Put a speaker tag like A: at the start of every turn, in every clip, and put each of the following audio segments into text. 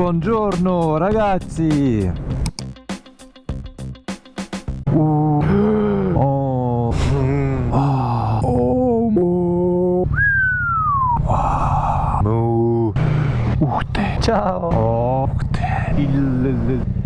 A: Buongiorno ragazzi! Uh. Oh. oh. Ciao! Il, il, il.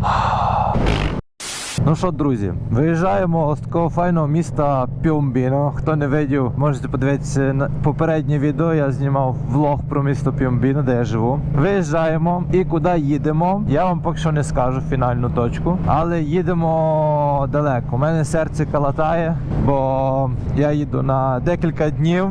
A: Ну що, друзі, виїжджаємо з такого файного міста Пьомбіно. Хто не видів, можете подивитися на попереднє відео. Я знімав влог про місто Пьомбіно, де я живу. Виїжджаємо і куди їдемо. Я вам поки що не скажу фінальну точку, але їдемо далеко. У мене серце калатає, бо я їду на декілька днів.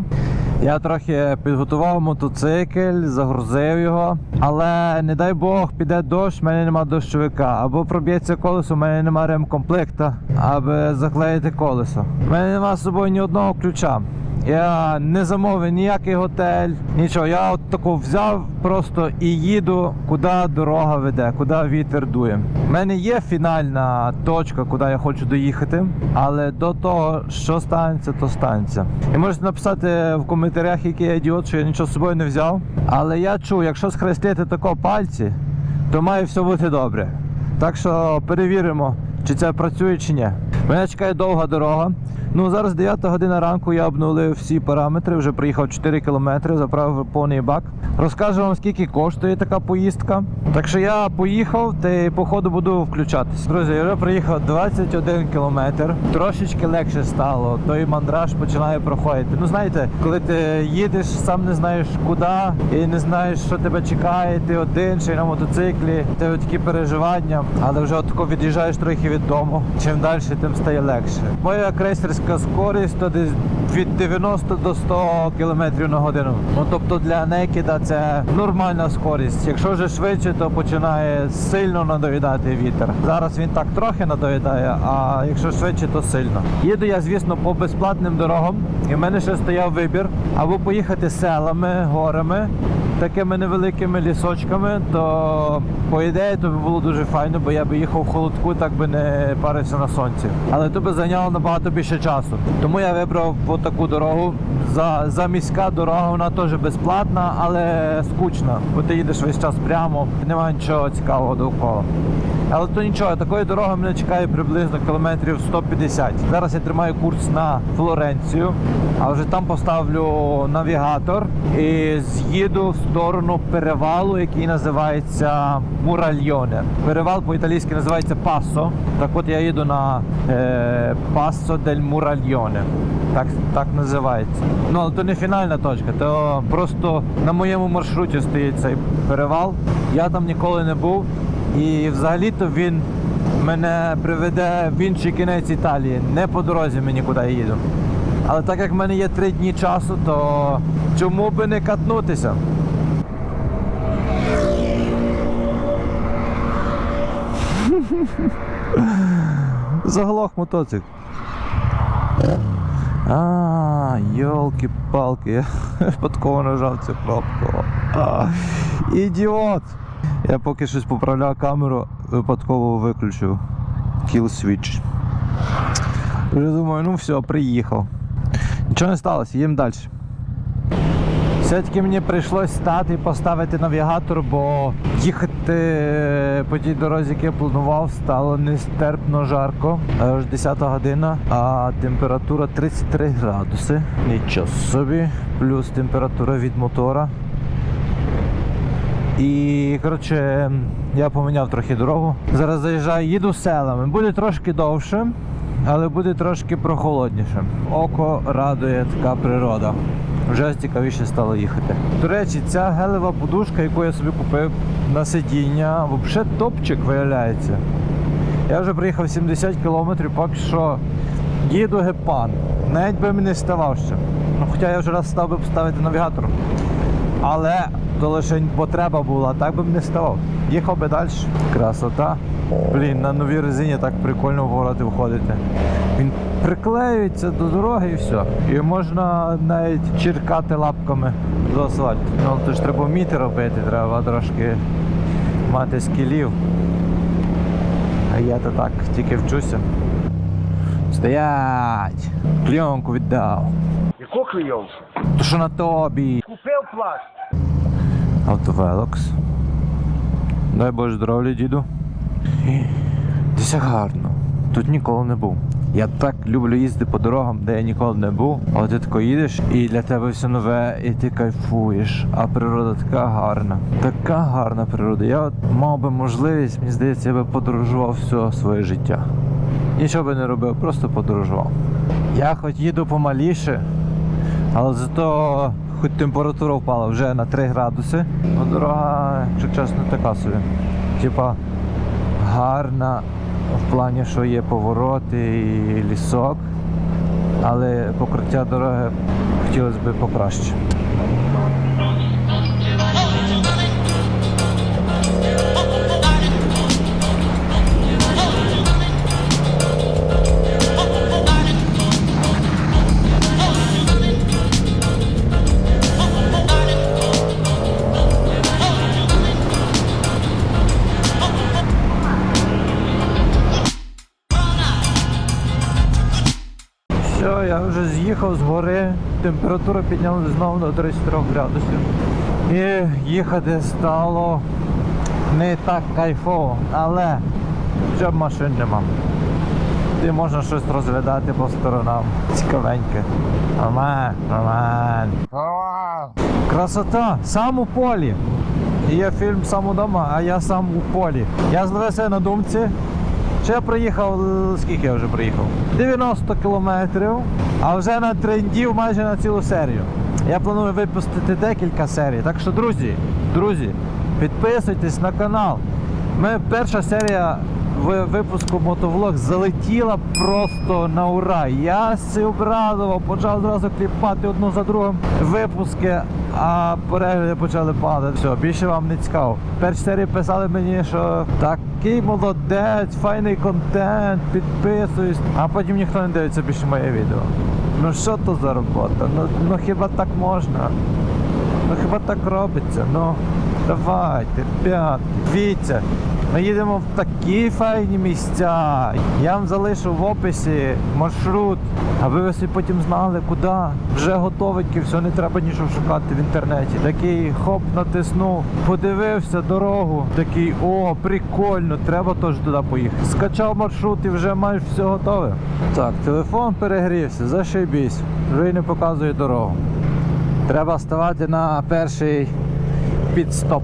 A: Я трохи підготував мотоцикль, загрузив його, але не дай Бог піде дощ, в мене нема дощовика. Або проб'ється колесо, в мене нема ремкомплекта, аби заклеїти колесо. У мене нема з собою ні одного ключа. Я не замовив ніякий готель, нічого. Я от тако взяв просто і їду, куди дорога веде, куди вітер дує. У мене є фінальна точка, куди я хочу доїхати, але до того, що станеться, то станеться. І можете написати в коментарях, який я ідіот, що я нічого з собою не взяв. Але я чув, якщо схрестити тако пальці, то має все бути добре. Так що перевіримо, чи це працює чи ні. Мене чекає довга дорога. Ну зараз 9 година ранку я обнулив всі параметри, вже приїхав 4 кілометри, заправив повний бак. Розкажу вам, скільки коштує така поїздка. Так що я поїхав та по ходу буду включатись. Друзі, я вже приїхав 21 кілометр. Трошечки легше стало. Той мандраж починає проходити. Ну знаєте, коли ти їдеш, сам не знаєш куди і не знаєш, що тебе чекає, ти один чи на мотоциклі, тебе такі переживання, але вже от тако від'їжджаєш трохи від дому. Чим далі, тим стає легше. Моя крейсерська скорість то десь від 90 до 100 км на годину. Ну тобто для некіда це нормальна скорість. Якщо вже швидше, то починає сильно надоїдати вітер. Зараз він так трохи надоїдає, а якщо швидше, то сильно. Їду я, звісно, по безплатним дорогам, і в мене ще стояв вибір або поїхати селами, горами. Такими невеликими лісочками, то по ідеї то би було дуже файно, бо я би їхав в холодку, так би не парився на сонці. Але то би зайняло набагато більше часу. Тому я вибрав таку дорогу. За, за міська дорога вона теж безплатна, але скучна, бо ти їдеш весь час прямо, немає нічого цікавого довкола. Але то нічого, такої дороги мене чекає приблизно кілометрів 150. Зараз я тримаю курс на Флоренцію, а вже там поставлю навігатор і з'їду в сторону перевалу, який називається Муральйоне. Перевал по-італійськи називається Пассо. Так от я їду на е, Пассо дель Муральйоне. Так, так називається. Ну, але то не фінальна точка, то просто на моєму маршруті стоїть цей перевал. Я там ніколи не був. І взагалі-то він мене приведе в інший кінець Італії. Не по дорозі мені куди їду. Але так як в мене є три дні часу, то чому би не катнутися? Заглох мотоцикл. А, йолки-палки, я випадково нажав цю кнопку. Ідіот! Я поки щось поправляв камеру, випадково виключив kill switch. Вже думаю, ну все, приїхав. Нічого не сталося, їм далі. Все-таки мені прийшлось стати і поставити навігатор, бо їхати по тій дорозі, яку я планував, стало нестерпно жарко. А Вже 10 година, а температура 33 градуси. Нічого собі. Плюс температура від мотора. І коротше, я поміняв трохи дорогу. Зараз заїжджаю, їду селами. Буде трошки довше, але буде трошки прохолодніше. Око радує така природа. Вже цікавіше стало їхати. До речі, ця гелева подушка, яку я собі купив на сидіння, взагалі топчик виявляється. Я вже приїхав 70 кілометрів, поки що їду гепан. Навіть би мені ставав ще. Ну, хоча я вже раз став би поставити навігатор. Але то лише потреба була, так би б не ставав. Їхав би далі. Красота. Блін, на новій резині так прикольно в городи входити. Він приклеюється до дороги і все. І можна навіть черкати лапками до асфальту. Ну, то ж треба вміти робити, треба трошки мати скілів. А я то так, тільки вчуся. Стоять! Кльонку віддав.
B: Яку клейонку?
A: То що на тобі?
B: Купив пласт.
A: Автовелокс. Дай Боже здоров'я, діду. Десь гарно. Тут ніколи не був. Я так люблю їздити по дорогам, де я ніколи не був. Але ти тако їдеш і для тебе все нове, і ти кайфуєш. А природа така гарна. Така гарна природа. Я от мав би можливість, мені здається, я би подорожував все своє життя. Нічого би не робив, просто подорожував. Я хоч їду помаліше, але зато хоч температура впала вже на 3 градуси. Ну, дорога, якщо чесно, така собі. Типа гарна в плані, що є повороти і лісок, але покриття дороги хотілося б покраще. Температура піднялася знову до 33 градусів. І їхати стало не так кайфово, але вже машин нема. І можна щось розглядати по сторонам. Цікавеньке. Нормально. Красота, сам у полі. Є фільм сам удома, а я сам у полі. Я зловив себе на думці. Ще приїхав, скільки я вже приїхав? 90 кілометрів, а вже на трендів майже на цілу серію. Я планую випустити декілька серій. Так що, друзі, друзі, підписуйтесь на канал. Ми перша серія випуску мотовлог залетіла просто на ура. Я обрадував, почав одразу кліпати одну за другим випуски, а перегляди почали падати. Все, більше вам не цікаво. Перші серії писали мені, що такий молодець, файний контент, підписуюсь, а потім ніхто не дивиться більше моє відео. Ну що то за робота? Ну, ну хіба так можна? Ну хіба так робиться? Ну давайте, п'ятки, дивіться. Ми їдемо в такі файні місця. Я вам залишу в описі маршрут, аби ви собі потім знали, куди. Вже готовеньке, все, не треба нічого шукати в інтернеті. Такий хоп, натиснув, подивився дорогу. Такий, о, прикольно, треба теж туди поїхати. Скачав маршрут і вже маєш все готове. Так, телефон перегрівся, зашибісь, вже й не показує дорогу. Треба ставати на перший підстоп.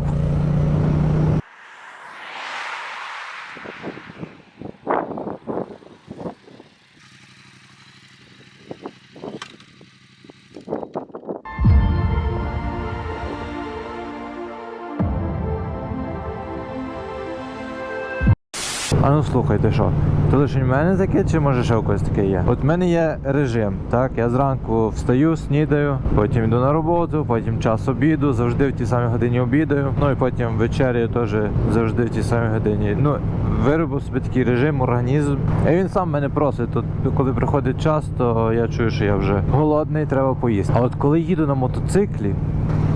A: А ну слухайте, що? То лише в мене таке, чи може ще у когось таке є? От в мене є режим, так? Я зранку встаю, снідаю, потім йду на роботу, потім час обіду, завжди в тій самій годині обідаю. Ну і потім вечерю теж завжди в тій самій годині. Ну, виробив собі такий режим, організм. І він сам мене просить. Тут, коли приходить час, то я чую, що я вже голодний, треба поїсти. А от коли їду на мотоциклі,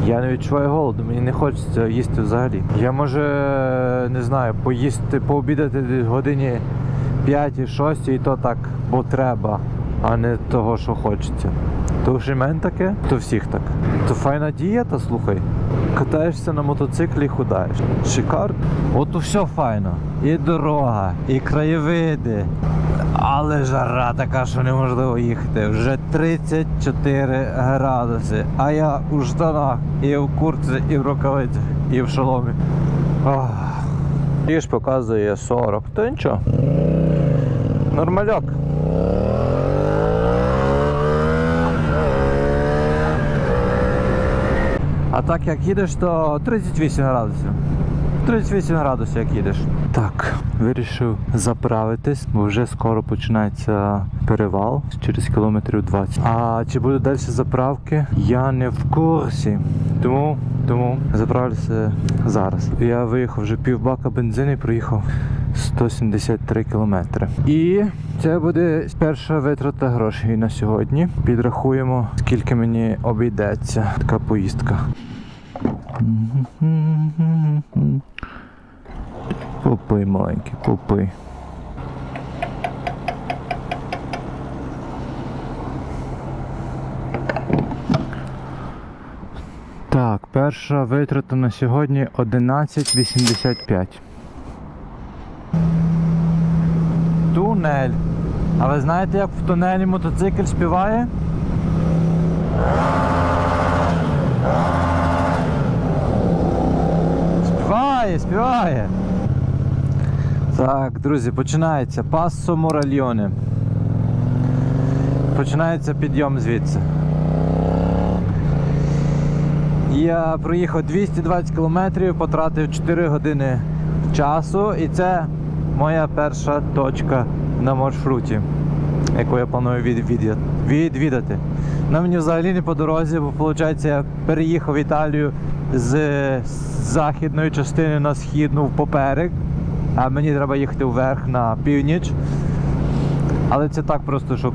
A: я не відчуваю голоду, мені не хочеться їсти взагалі. Я може не знаю, поїсти, пообідати десь годині 5-6 і то так, бо треба, а не того, що хочеться. То вже мене таке, то всіх так. То файна дієта, слухай. Катаєшся на мотоциклі і худаєш. Шикарно. От все файно. І дорога, і краєвиди. Але жара така, що неможливо їхати. Вже 34 градуси. А я у штанах, і в куртці, і в рукавицях, і в шоломі. Ох. Ж показує 40. То нічого. Нормальок. А так як їдеш, то 38 градусів. 38 градусів, як їдеш. Так, вирішив заправитись, бо вже скоро починається перевал через кілометрів 20. А чи будуть далі заправки? Я не в курсі. Тому, тому заправлюся зараз. Я виїхав вже півбака бензину і проїхав 173 кілометри. І це буде перша витрата грошей на сьогодні. Підрахуємо, скільки мені обійдеться така поїздка. Попий, маленький, попий. Так, перша витрата на сьогодні 11.85. Тунель. А ви знаєте, як в тунелі мотоцикл співає? Співає, співає. Так, друзі, починається Пассо Моральйоне. Починається підйом звідси. Я проїхав 220 кілометрів, потратив 4 години часу, і це моя перша точка на маршруті, яку я планую від, від- відвідати. На мені взагалі не по дорозі, бо виходить, я переїхав в Італію з західної частини на східну в поперек, а мені треба їхати вверх на північ. Але це так просто, щоб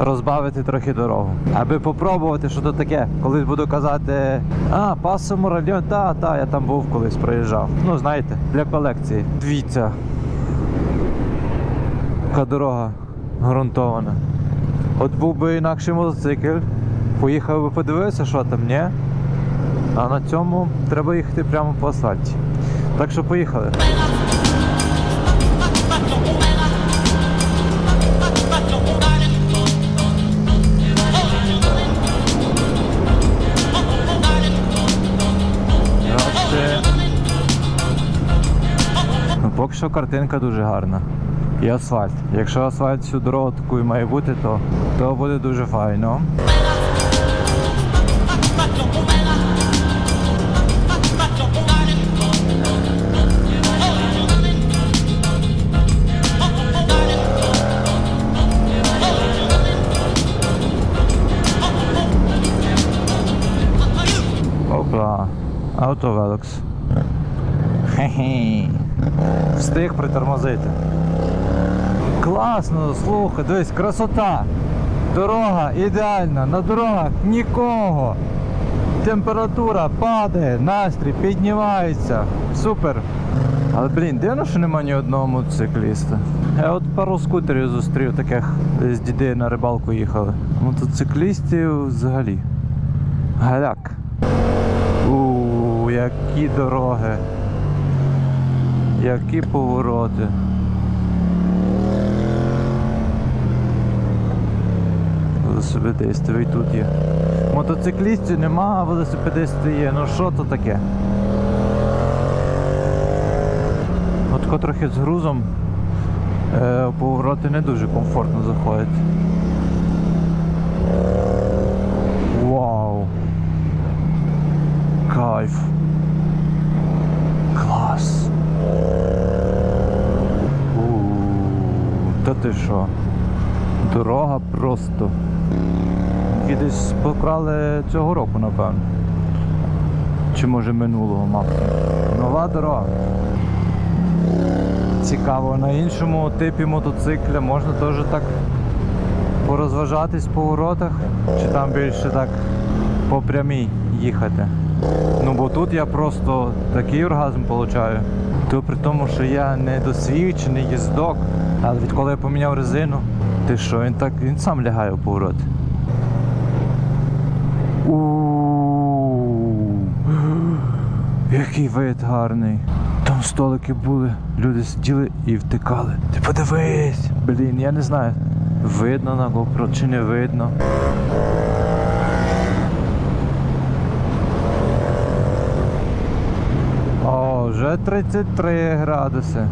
A: розбавити трохи дорогу. Аби попробувати, що то таке. Колись буду казати, а, пасо Моральйон, та, та, я там був колись проїжджав. Ну, знаєте, для колекції. Дивіться. Яка дорога ґрунтована. От був би інакший мотоцикл, поїхав би подивився, що там, ні? А на цьому треба їхати прямо по асфальті. Так що поїхали. Ну, поки що картинка дуже гарна. І асфальт. Якщо асфальт всю дорогу такою має бути, то, то буде дуже файно. Встиг притормозити. Класно, слухай, дивись, красота. Дорога ідеальна, на дорогах нікого. Температура падає, настрій піднімається. Супер. Але блін, дивно, що нема ні одного мотоцикліста. Я от пару скутерів зустрів таких, з діди на рибалку їхали. Мотоциклістів взагалі. Галяк. У, які дороги. Які повороти. Велосипедисти, і тут є. Мотоциклістів нема, а велосипедисти є. Ну що то таке? От тако трохи з грузом е, повороти не дуже комфортно заходять. Та ти що? Дорога просто. Десь покрали цього року, напевно. Чи може минулого максимум. Нова дорога. Цікаво, на іншому типі мотоцикля можна теж так порозважатись в поворотах, чи там більше так по прямій їхати. Ну бо тут я просто такий оргазм получаю. То при тому, що я не досвідчений їздок, але відколи я поміняв резину, ти що, він так він сам лягає в поворот. У який вид гарний. Там столики були, люди сиділи і втикали. Ти подивись! Блін, я не знаю. Видно на GoPro чи не видно. О, вже 33 градуси.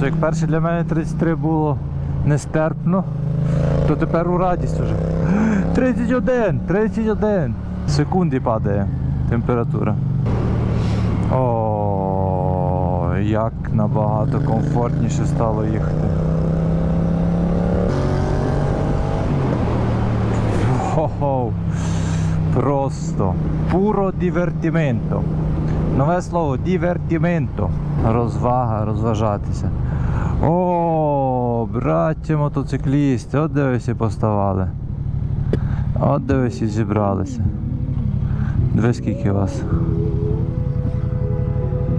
A: То як перше для мене 33 було нестерпно, то тепер у радість уже. 31! 31! Секунди падає температура. О, як набагато комфортніше стало їхати. Хо-хо. Просто puro divertimento. Нове слово divertimento. Розвага, розважатися. О, браття мотоциклісти, от де ви всі поставали. От де ви всі зібралися. Диви скільки вас.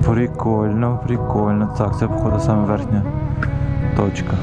A: Прикольно, прикольно. Так, це походу саме верхня точка.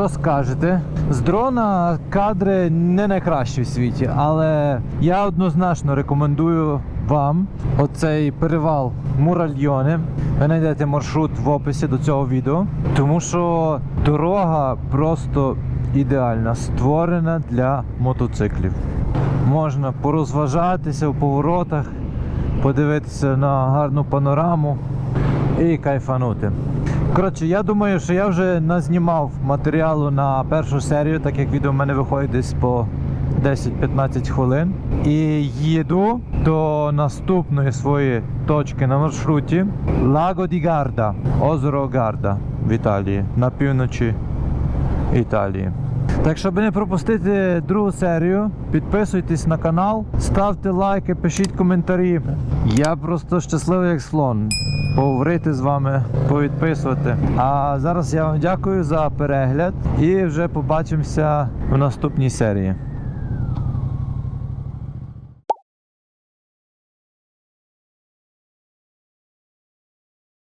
A: Що скажете? З дрона кадри не найкращі в світі, але я однозначно рекомендую вам оцей перевал Муральйони. Ви знайдете маршрут в описі до цього відео, тому що дорога просто ідеальна, створена для мотоциклів. Можна порозважатися в поворотах, подивитися на гарну панораму і кайфанути. Коротше, я думаю, що я вже назнімав матеріалу на першу серію, так як відео в мене виходить десь по 10-15 хвилин. І їду до наступної своєї точки на маршруті Лаго ді Гарда, озеро Гарда в Італії, на півночі Італії. Так, щоб не пропустити другу серію, підписуйтесь на канал, ставте лайки, пишіть коментарі. Я просто щасливий як слон. Поговорити з вами, повідписувати. А зараз я вам дякую за перегляд і вже побачимося в наступній серії.